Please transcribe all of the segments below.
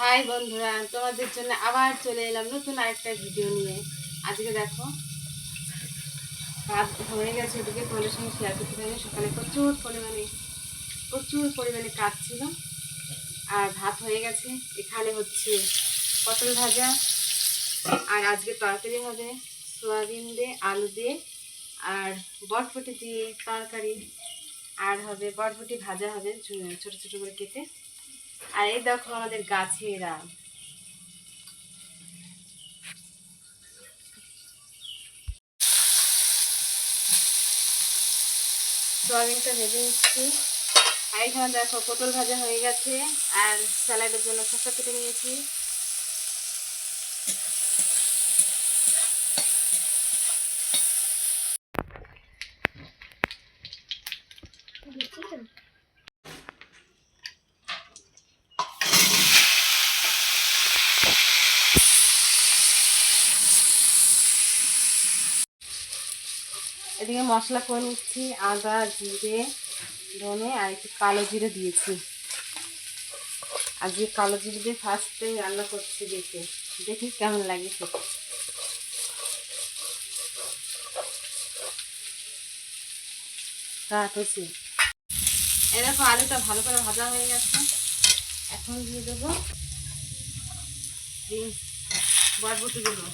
High বন্ধুরা, তোমাদের জন্য আবার চলে এলাম নতুন আরেকটা ভিডিও নিয়ে। আজকে দেখো, ভাত হয়ে গেছে ওদিকে তোমাদের সঙ্গে শেয়ার করতে পারি সকালে প্রচুর পরিমাণে প্রচুর পরিমাণে কাজ ছিল। আর ভাত হয়ে গেছে। এখানে হচ্ছে পটল ভাজা আর আজকে তরকারি হবে সোয়াবিন দিয়ে, আলু দিয়ে আর বটফটি দিয়ে তরকারি। আর হবে, বটফটি ভাজা হবে ছোট ছোট করে কেটে। আর এই দেখো আমাদের গাছের। সয়াবিনটা ভেজে নিচ্ছি। আর এখানে দেখো পটল ভাজা হয়ে গেছে, আর স্যালাডের জন্য শসা কেটে নিয়েছি। এদিকে মশলা করে নিচ্ছি, আদা, জিরে, ধনে আর একটু কালো জিরে দিয়েছি। আর যে কালো জিরে দিয়ে ফার্স্টে রান্না করছি দেখে। দেখি কেমন লাগে খেতে। এই আলুটা ভালো করে ভাজা হয়ে গেছে। এখন দিয়ে দেবো বরবটিগুলো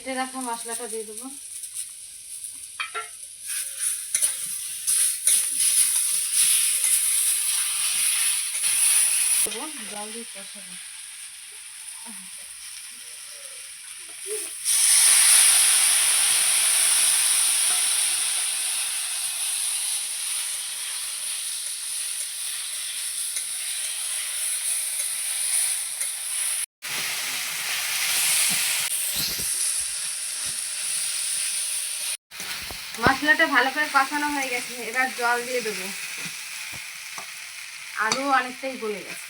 কেটে রাখা মশলাটা দিয়ে দেবো দেবো জল দিয়ে কষাবো মশলাটা ভালো করে কষানো হয়ে গেছে এবার জল দিয়ে দেবো। আলু অনেকটাই গলে গেছে।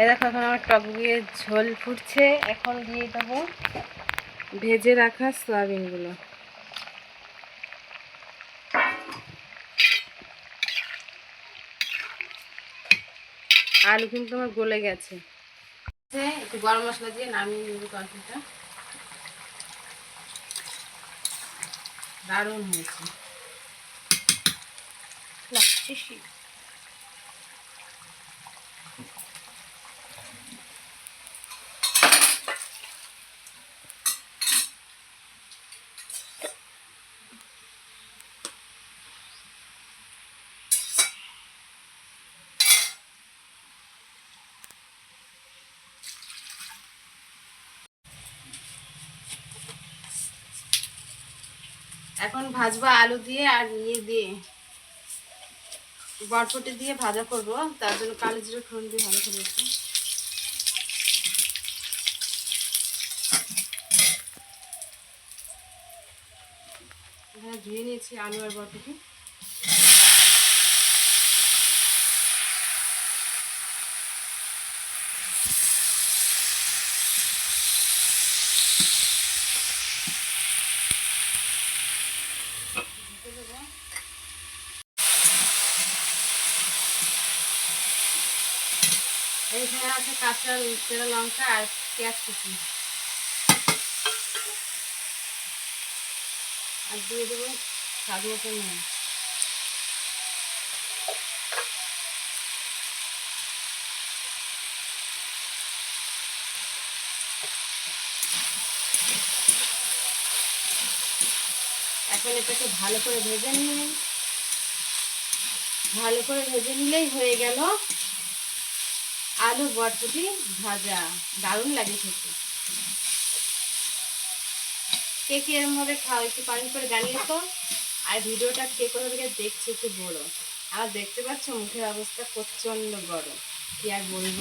এই দেখো এখন আমার টক দিয়ে ঝোল ফুটছে। এখন দিয়ে দেবো ভেজে রাখা সয়াবিনগুলো। আলু কিন্তু আমার গলে গেছে। একটু গরম মশলা দিয়ে নামিয়ে নেব তরকারিটা দারুণ হয়েছে। এখন ভাজবো আলু দিয়ে আর ইয়ে দিয়ে, বরফটি দিয়ে ভাজা করব। তার জন্য কালো জিরে ফোড়ন দিয়ে ভালো করে ধুয়ে নিয়েছি আলু আর বরফটি। এইখানে আছে কাঁচা তেরা লঙ্কা আর পেঁয়াজ কুচি। আর দিয়ে দেবো স্বাদ মতো নুন। এখন এটাকে ভালো করে ভেজে নিয়ে ভালো করে ভেজে নিলেই হয়ে গেল আলু বটবটি ভাজা, দারুণ লাগে খেতে। কে কে এরমভাবে খাও একটু পানি করে জানিয়ে তো আর ভিডিওটা কে কোথা থেকে দেখছে একটু বলো। আর দেখতে পাচ্ছ মুখের অবস্থা প্রচণ্ড গরম। কি আর বলব?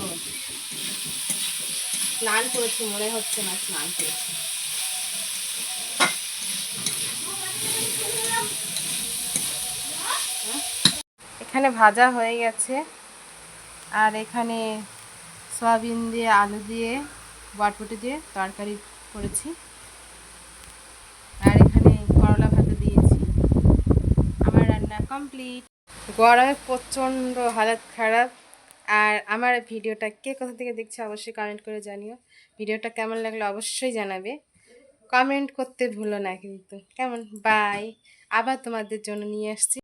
স্নান করেছি, মনে হচ্ছে না স্নান করেছি। এখানে ভাজা হয়ে গেছে। আর এখানে সয়াবিন দিয়ে, আলু দিয়ে, বটবটি দিয়ে তরকারি করেছি। আর এখানে করলা ভাজা দিয়েছি। আমার রান্না কমপ্লিট। গরমে প্রচণ্ড হালত খারাপ। আর আমার ভিডিওটা কে কোথা থেকে দেখছে অবশ্যই কমেন্ট করে জানিও। ভিডিওটা কেমন লাগল অবশ্যই জানাবে। কমেন্ট করতে ভুলো না কিন্তু। কেমন? বাই আবার তোমাদের জন্য নিয়ে আসছি।